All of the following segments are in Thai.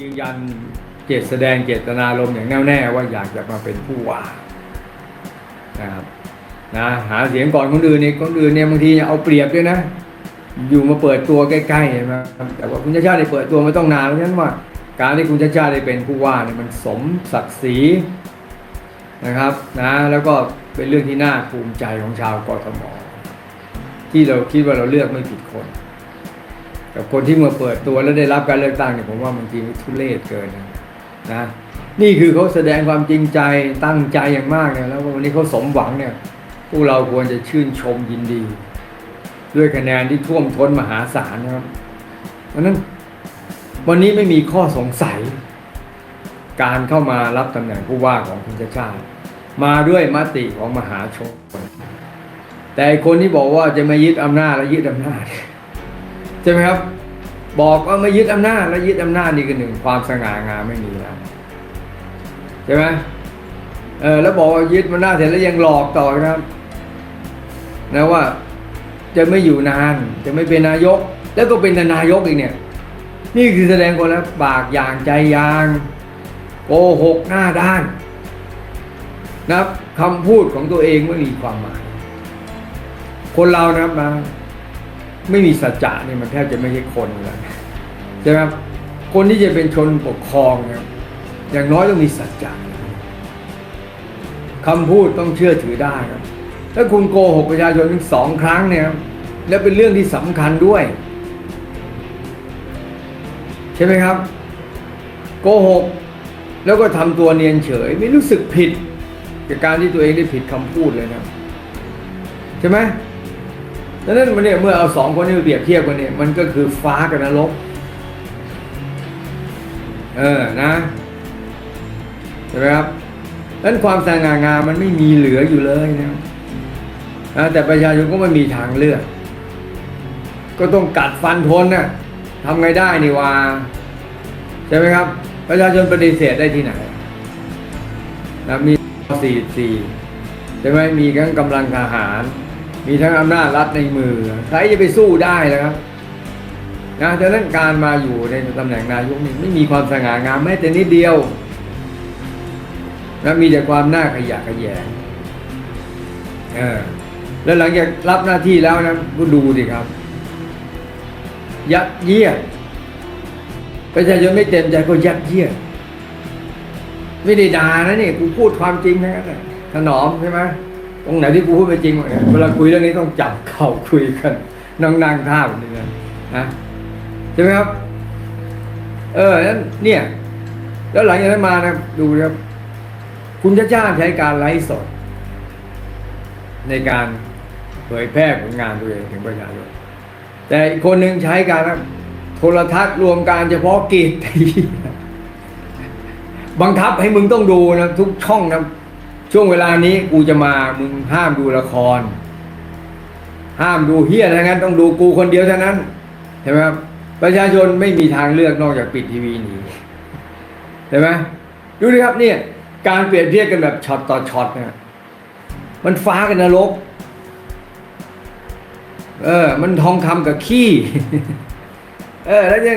ยืนยันเจตแสดงเจตนารมณ์อย่างแน่วแน่ว่าอยากจะมาเป็นผู้ว่านะครับนะหาเสียงก่อนคนอื่นเนี่ยคนอื่นเนี่ยบางทีเอาเปรียบด้วยนะ อยู่มาเปิดตัวใกล้ๆเห็นไหมแต่ว่าคุณชาชาติได้เปิดตัวไมาต้องนานเพราะฉะนั้นว่าการที่คุณชาชาติได้เป็นผู้ว่าเนี่ยมันสมศักดิ์ศรีนะครับนะแล้วก็เป็นเรื่องที่น่าภูมิใจของชาวกรทมที่เราคิดว่าเราเลือกไม่ผิดคน กับคนที่มาเปิดตัวแล้วได้รับการเลือกตั้งเนี่ยผมว่าบางทีมันทุเรศเกินนะนะนี่คือเขาแสดงความจริงใจตั้งใจอย่างมากเนี่ยแล้ววันนี้เขาสมหวังเนี่ยพวกเราควรจะชื่นชมยินดี ด้วยคะแนนที่ท่วมท้นมหาศาลนะครับเพราะนั้นวันนี้ไม่มีข้อสงสัย การเข้ามารับตำแหน่งผู้ว่าของคุณชาติชาติ มาด้วยมติของมหาชนแต่คนที่บอกว่าจะมายึดอำนาจและยึดอำนาจ ใช่ไหมครับ บอกว่าไม่ยึดอำนาจและยึดอำนาจนี่คือหนึ่งความสง่างามไม่มีแล้วใช่ไหมเออแล้วบอกว่ายึดอำนาจเสร็จแล้วยังหลอกต่อนะครับ นะว่าจะไม่อยู่นานจะไม่เป็นนายก แล้วก็เป็นนายกอีกเนี่ย นี่คือแสดงคนแล้วปากอย่างใจยางโกหกหน้าด้านนะครับคำพูดของตัวเองไม่มีความหมาย คนเรานะครับนะ ไม่มีสัจจะเนี่ยมันแทบจะไม่ใช่คนแล้วใช่ไหมครับคนที่จะเป็นชนปกครองเนี่ยอย่างน้อยต้องมีสัจจะคำพูดต้องเชื่อถือได้ครับ ถ้าคุณโกหกประชาชนถึงสองครั้งเนี่ยแล้วเป็นเรื่องที่สำคัญด้วย ใช่ไหมครับ โกหก แล้วก็ทำตัวเนียนเฉย ไม่รู้สึกผิดกับการที่ตัวเองได้ผิดคำพูดเลยนะ ใช่ไหม ดังนั้นมันเนี่ยเมื่อเอาสองคนนี้เปรียบเทียบกันเนี่ยมันก็คือฟ้ากับนรก เออนะใช่ไหมครับดังนั้นความสง่างามมันไม่มีเหลืออยู่เลยนะนะแต่ประชาชนก็ไม่มีทางเลือก ก็ต้องกัดฟันทนน่ะทำไงได้นี่วาใช่ไหมครับ ประชาชนปฏิเสธได้ที่ไหนนะมีสี่สี่ใช่ไหมมีทั้งกำลังทหาร มีทั้งอำนาจรัฐในมือ ใครจะไปสู้ได้ล่ะครับนะดังนั้นการมาอยู่ในตำแหน่งนายกนี่ไม่มีความสง่างามแม้แต่นิดเดียวนะมีแต่ความน่าขยะแขยงเออแล้วหลังจากรับหน้าที่แล้วนะก็ดูดิครับ ยัดเยียดประชาชนไม่เต็มใจก็ยัดเยียดไม่ได้ด่านะนี่กูพูดความจริงนะถนอมใช่ไหม ตรงไหนที่กูพูดไม่จริงเวลาคุยเรื่องนี้ต้องจับเข่าคุยกันนั่งนั่งท่าแบบนี้นะนะใช่ไหมครับ เออนั้นเนี่ย แล้วหลังจากนั้นมานะดูนะครับ คุณชาติชาติใช้การไลฟ์สด ในการเผยแพร่ผลงานตัวเองถึงประชาชนแต่อีกคนหนึ่งใช้การโทรทัศน์รวมการเฉพาะกิจบังคับให้มึงต้องดูนะทุกช่องนะ ช่วงเวลานี้กูจะมามึงห้ามดูละคร ห้ามดูเฮียทั้งนั้นต้องดูกูคนเดียวเท่านั้นใช่ไหมครับประชาชนไม่มีทางเลือกนอกจากปิดทีวีหนีใช่ไหมดูดิครับเนี่ย การเปรียบเทียบกันแบบช็อตต่อช็อตนี่ยมันฟ้ากันนรกเออ มันทองคำกับขี้ เออ แล้วจะ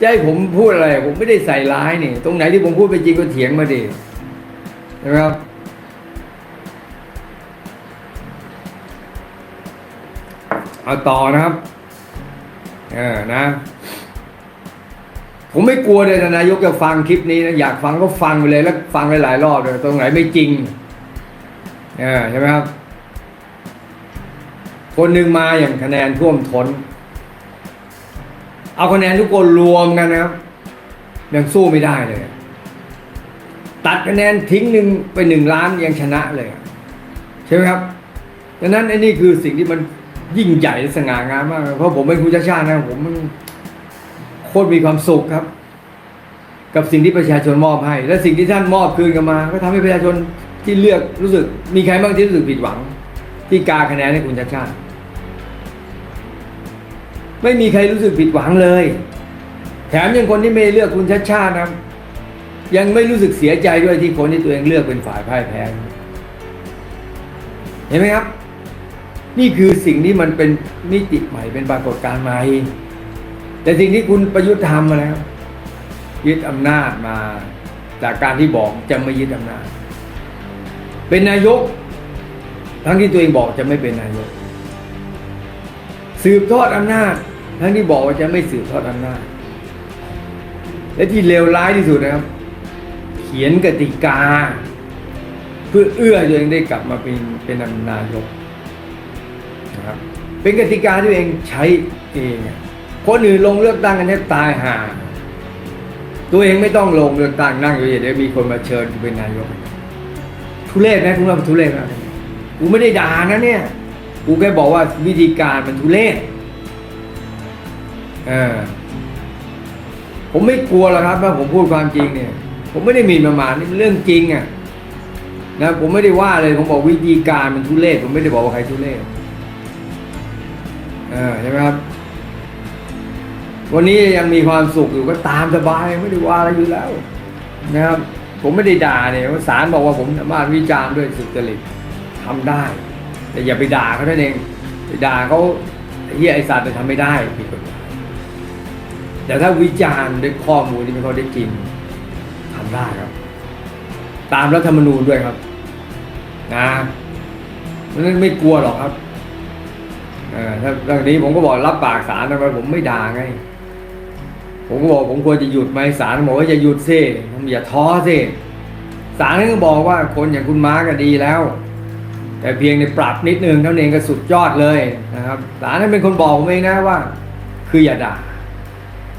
จะให้ผมพูดอะไร ผมไม่ได้ใส่ร้ายนี่ ตรงไหนที่ผมพูดไปจริงก็เถียงมาดินะครับ เอาต่อนะครับเออนะ ผมไม่กลัวเลยนะนายกจะฟังคลิปนี้นะอยากฟังก็ฟังไปเลยแล้วฟังหลายๆรอบเลยตรงไหนไม่จริงเออใช่ไหมครับ คนหนึ่งมาอย่างคะแนนท่วมทน้น เอาคะแนนทุกคนรวมกันนะครับ ยังสู้ไม่ได้เลย ตัดคะแนนทิ้งหนึ่งไปหนึ่งล้านยังชนะเลย ใช่ไหมครับดังนั้นไอ้นี่คือสิ่งที่มัน ยิ่งใหญ่สง่างามมาก เพราะผมเป็นคุณชาชาตินะผมโคตรมีความสุขครับ กับสิ่งที่ประชาชนมอบให้ และสิ่งที่ท่านมอบคืนกันมา ก็ทำให้ประชาชนที่เลือกรู้สึก มีใครบ้างที่รู้สึกผิดหวัง ที่กาคะแนนให้คุณชาชาติ ไม่มีใครรู้สึกผิดหวังเลย แถมยังคนที่ไม่เลือกคุณชาชาตินะยังไม่รู้สึกเสียใจด้วยที่คนที่ตัวเองเลือกเป็นฝ่ายพ่ายแพ้เห็นไหมครับ นี่คือสิ่งที่มันเป็นมิติใหม่เป็นปรากฏการณ์ใหม่ แต่สิ่งที่คุณประยุทธ์ทำมาแล้วยึดอำนาจมาจากการที่บอกจะไม่ยึดอำนาจ เป็นนายก ทั้งที่ตัวเองบอกจะไม่เป็นนายก สืบทอดอำนาจ ทั้งที่บอกว่าจะไม่สืบทอดอำนาจ และที่เลวร้ายที่สุดนะครับ เขียนกติกา เพื่อเอื้อตัวเองได้กลับมาเป็นเป็นนายก ครับ เป็นกติกาที่เองใช้เองอะคนอื่นลงเลือกตั้งกันแทบตายห่าตัวเองไม่ต้องลงเลือกตั้งนั่งอยู่เดี๋ยวมีคนมาเชิญเป็นนายก ทุเรศไหมคุณว่ามันทุเรศไหมกูไม่ได้ด่านะเนี่ยกูแค่บอกว่าวิธีการมันทุเรศเออผมไม่กลัวหรอกครับว่าผมพูดความจริงเนี่ย ผมไม่ได้มีประมาทนี่เป็นเรื่องจริงอะนะผมไม่ได้ว่าเลยผมบอกวิธีการมันทุเรศผมไม่ได้บอกว่าใครทุเรศ ออใช่ไหมครับ วันนี้ยังมีความสุขอยู่ก็ตามสบายไม่ได้ว่าอะไรอยู่แล้ว นะครับ ผมไม่ได้ด่าเนี่ยศาลบอกว่าผมสามารถวิจารณ์ด้วยสุจริตทำได้ แต่อย่าไปด่าเขาท่านเองไปด่าเขาเฮียไอสัตว์เนี่ยทำไม่ได้ผิดกฎหมายแต่ถ้าวิจารณ์ด้วยข้อมูลที่เข้อได้จริงทำได้ครับ ตามรัฐธรรมนูญด้วยครับนะนั้นไม่กลัวหรอกครับ ถ้าเรื่องนี้ผมก็บอกรับปากศาลทำไมผมไม่ด่าไง ผมก็บอกผมควรจะหยุดไหมศาลบอกว่าจะหยุดสิอย่าท้อสิศาลก็บอกว่าคนอย่างคุณม้าก็ดีแล้ว แต่เพียงในปรับนิดนึงเท่านั้นเองก็สุดยอดเลยนะครับศาลนั้นเป็นคนบอกผมเองนะว่า คืออย่าด่า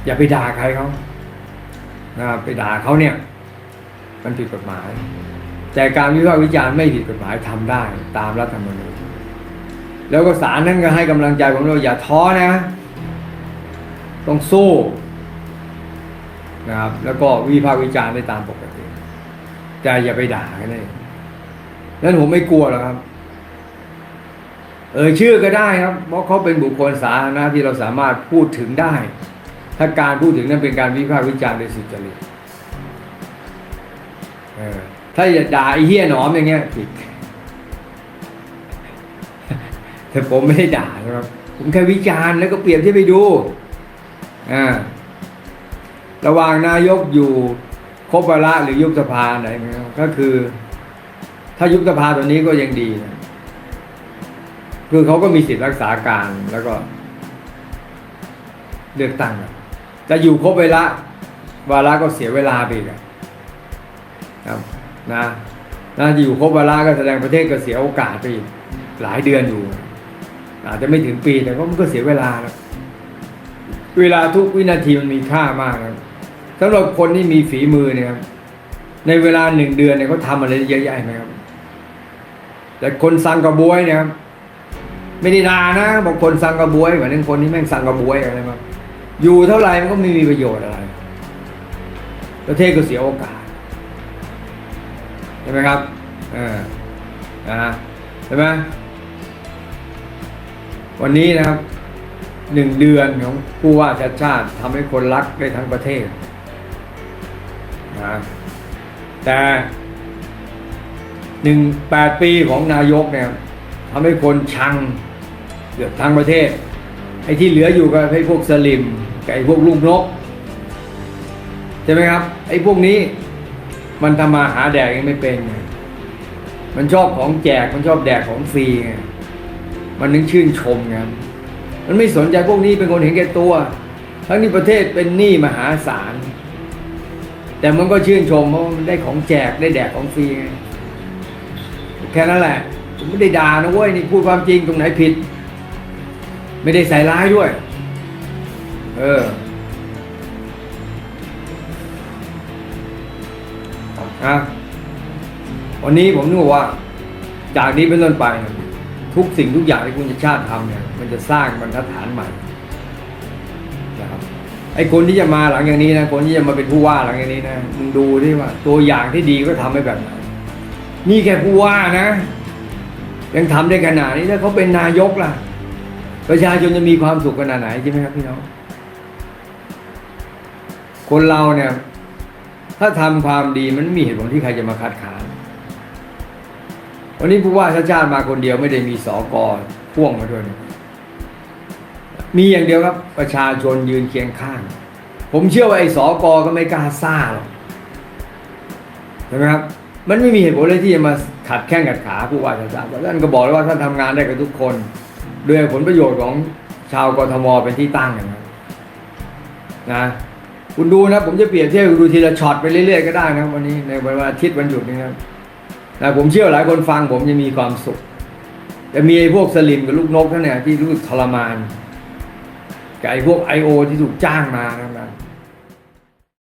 อย่าไปด่าใครเขานะครับไปด่าเขาเนี่ย มันผิดกฎหมาย แต่การวิพากษ์วิจารณ์ไม่ผิดกฎหมายทำได้ตามรัฐธรรมนูญ แล้วก็ศาลนั้นก็ให้กำลังใจผมว่าอย่าท้อนะ ต้องสู้นะครับ แล้วก็วิพากษ์วิจารณ์ได้ตามปกติแต่อย่าไปด่ากันเลยนั้นผมไม่กลัวหรอกครับ เออชื่อก็ได้ครับ เพราะเขาเป็นบุคคลสาธารณะที่เราสามารถพูดถึงได้ ถ้าการพูดถึงนั้นเป็นการวิพากษ์วิจารณ์โดยสุจริตเออถ้าอย่าด่าไอ้เหี้ยหนอมอย่างเงี้ยผิด แต่ผมไม่ได้ด่านะครับ ผมแค่วิจารณ์แล้วก็เปรียบเทียบไปดูอ่าระหว่างนายกอยู่ครบวาระหรือยุบสภาไหนนะครับก็คือ ถ้ายุบสภาตัวนี้ก็ยังดีนะคือเขาก็มีสิทธิ์รักษาการแล้วก็ เลือกตั้งจะอยู่ครบเวลาวาระก็เสียเวลาไปอีกครับนะนะอยู่ครบเวลาก็แสดงประเทศก็เสียโอกาสไปอีกหลายเดือนอยู่ อาจจะไม่ถึงปีแต่ว่ามันก็เสียเวลาแล้วเวลาทุกวินาทีมันมีค่ามากครับสำหรับคนที่มีฝีมือเนี่ยครับในเวลาหนึ่งเดือนเนี่ยเขาทำอะไรเยอะแยะไหมครับ แต่คนสั่งกระบวยเนี่ยครับไม่ได้ดานะบอกคนสั่งกระบวยเหมือนคนที่แม่งสั่งกระบวยอะไรมาอยู่เท่าไหร่มันก็ไม่มีประโยชน์อะไร ประเทศก็เสียโอกาสใช่ไหมครับออนะฮะใช่ไหม วันนี้นะครับหนึ่งเดือนของผู้ว่าชาติชาติทำให้คนรักได้ทั้งประเทศนะแต่หนึ่งแปดปีของนายกเนี่ยทำให้คนชังเกือบทั้งประเทศไอ้ที่เหลืออยู่ก็ไอ้พวกสลิมกับไอ้พวกลูกนกใช่ไหมครับ ไอ้พวกนี้มันทำมาหาแดกยังไม่เป็น มันชอบของแจกมันชอบแดกของฟรีไง มันนึกชื่นชมไงมันไม่สนใจพวกนี้เป็นคนเห็นแก่ตัว ทั้งที่ประเทศเป็นหนี้มหาศาล แต่มันก็ชื่นชมเพราะมันได้ของแจกได้แดกของฟรีไงแค่นั้นแหละ ผมไม่ได้ด่านะเว้ยนี่พูดความจริงตรงไหนผิด ไม่ได้ใส่ร้ายด้วย เออนะวันนี้ผมนึกว่า จากนี้เป็นต้นไปนะ ทุกสิ่งทุกอย่างที่คุณชาติทำเนี่ย มันจะสร้างบรรทัดฐานใหม่นะครับไอ้คนที่จะมาหลังอย่างนี้นะคนที่จะมาเป็นผู้ว่าหลังอย่างนี้นะมึงดูดิว่า ตัวอย่างที่ดีก็ทำให้แบบไหนนี่แค่ผู้ว่านะ ยังทำได้ขนาดนี้ถ้าเขาเป็นนายกล่ะ ประชาชนจะมีความสุขขนาดไหนใช่ไหมครับพี่น้องคนเราเนี่ย ถ้าทำความดีมันไม่มีเหตุผลที่ใครจะมาคัดค้าน วันนี้ผู้ว่าชาติชาติมาคนเดียวไม่ได้มีสอกอพ่วงมาด้วยมีอย่างเดียวครับ ประชาชนยืนเคียงข้าง ผมเชื่อว่าไอ้สอกอก็ไม่กล้าซ่าหรอกใช่ไหมครับ มันไม่มีเหตุผลเลยที่จะมาขัดแข้งขัดขาผู้ว่าชารเพราะท่านก็บอกแล้วว่าท่านทำงานได้กับทุกคนด้วยผลประโยชน์ของชาวกทมเป็นที่ตั้งอย่างนั้นนะคุณดูนะ ผมจะเปรียบเทียบดูทีละช็อตไปเรื่อยๆก็ได้นะวันนี้ในวันอาทิตย์วันหยุดนี้นะ นะผมเชื่อหลายคนฟังผมจะมีความสุข แต่มีไอ้พวกสลิมกับลูกนกท่านเนี่ยที่รู้สึกทรมานกับไอ้พวกไอโอที่ถูกจ้างมานะ